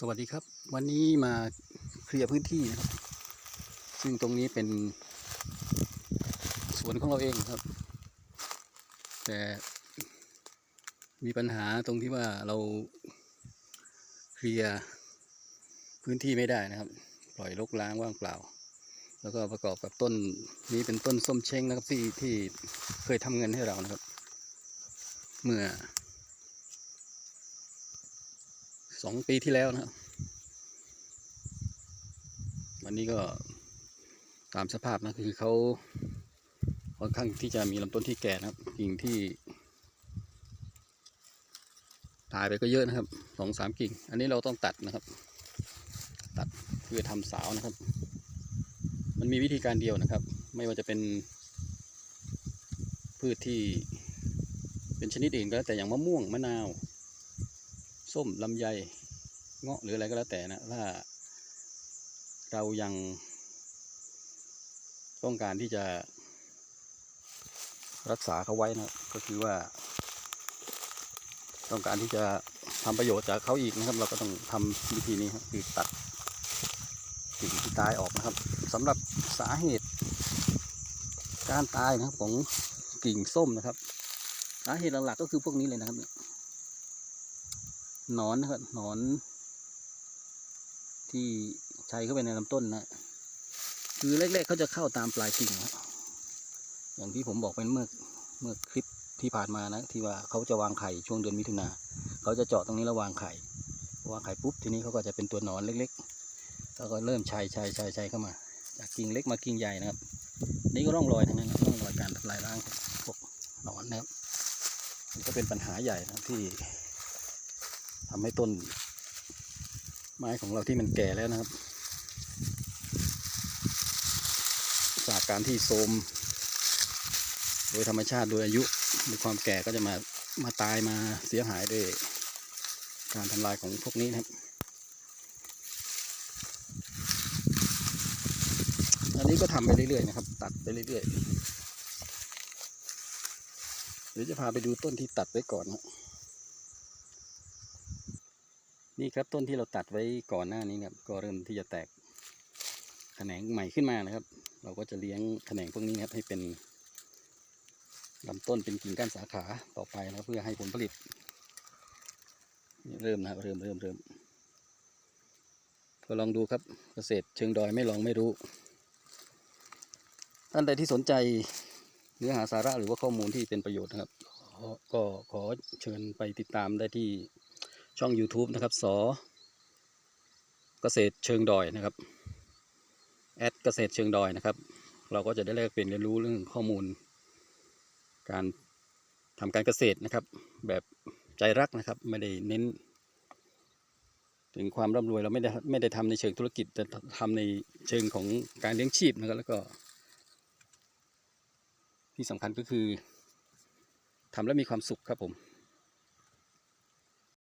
สวัสดีครับ วันนี้มาเคลียร์พื้นที่นะครับ ซึ่งตรงนี้เป็นสวนของเราเองครับ แต่มีปัญหาตรงที่ว่าเราเคลียร์พื้นที่ไม่ได้นะครับ ปล่อยรกร้างว่างเปล่า แล้วก็ประกอบกับต้นนี้เป็นต้นส้มเช้งนะครับที่ที่เคยทำเงินให้เรานะครับ เมื่อ สองปีที่แล้วนะครับ วันนี้ก็ตามสภาพนะคือเขาค่อนข้างที่จะมีลำต้นที่แก่นะครับกิ่งที่ตายไปก็เยอะนะครับสองสามกิ่ง อันนี้เราต้องตัดนะครับ ตัดเพื่อทำสาวนะครับ มันมีวิธีการเดียวนะครับ ไม่ว่าจะเป็นพืชที่เป็นชนิดอื่นก็แล้วแต่อย่างมะม่วงมะนาว ส้มลำไยเงาะหรืออะไรก็แล้วแต่นะถ้าเรายังต้องการที่จะรักษาเขาไว้นะก็คือว่า ต้องการที่จะทำประโยชน์จากเขาอีกนะครับ เราก็ต้องทำวิธีนี้ครับคือตัดกิ่งที่ตายออกนะครับสำหรับสาเหตุการตายนะครับของกิ่งส้มนะครับ สาเหตุหลักๆก็คือพวกนี้เลยนะครับเนี่ย หนอนนะครับหนอน ที่ใช้เข้าไปในลำต้นนะคือแรกๆเขาจะเข้าตามปลายกิ่งนะอย่างที่ผมบอกเป็นเมื่อเมื่อคลิปที่ผ่านมานะ ที่ว่าเขาจะวางไข่ช่วงเดือนมิถุนาเขาจะเจาะตรงนี้แล้ววางไข่วางไข่ปุ๊บทีนี้เขาก็จะเป็นตัวหนอนเล็กๆแล้วก็เริ่มชัยชัยชัยชัยเข้ามา จากกิ่งเล็กมากิ่งใหญ่นะครับ นี่ก็ร่องรอยทั้งนั้นร่องรอยการทำลายล้างพวกหนอนนะครับก็เป็นปัญหาใหญ่นะที่ ทำให้ต้น ไม้ของเราที่มันแก่แล้วนะครับ จากการที่โทรมโดยธรรมชาติโดยอายุโดยความแก่ก็จะมามาตายมาเสียหายด้วยการทำลายของพวกนี้นะครับ อันนี้ก็ทำไปเรื่อยๆนะครับ ตัดไปเรื่อยๆ เดี๋ยวจะพาไปดูต้นที่ตัดไว้ก่อนนะ นี่ครับต้นที่เราตัดไว้ก่อนหน้านี้นะครับก็เริ่มที่จะแตกแขนงใหม่ขึ้นมานะครับ เราก็จะเลี้ยงแขนงพวกนี้นะครับให้เป็นลำต้นเป็นกิ่งก้านสาขาต่อไปนะเพื่อให้ผลผลิตเริ่มนะเริ่มเริ่มเริ่มก็ลองดูครับเกษตรเชิงดอยไม่ลองไม่รู้ ท่านใดที่สนใจเนื้อหาสาระหรือว่าข้อมูลที่เป็นประโยชน์นะครับ ก็ขอเชิญไปติดตามได้ที่ ช่อง YouTube นะครับสอเกษตรเชิงดอยนะครับแอดเกษตรเชิงดอยนะครับ เราก็จะได้แลกเปลี่ยนเรียนรู้เรื่องข้อมูล การทำการเกษตรนะครับ แบบใจรักนะครับ ไม่ได้เน้น ถึงความร่ำรวยเราไม่ได้ไม่ได้ทำในเชิงธุรกิจแต่ทำในเชิงของการเลี้ยงชีพนะครับ แล้วก็ ที่สำคัญก็คือทำแล้วมีความสุขครับผม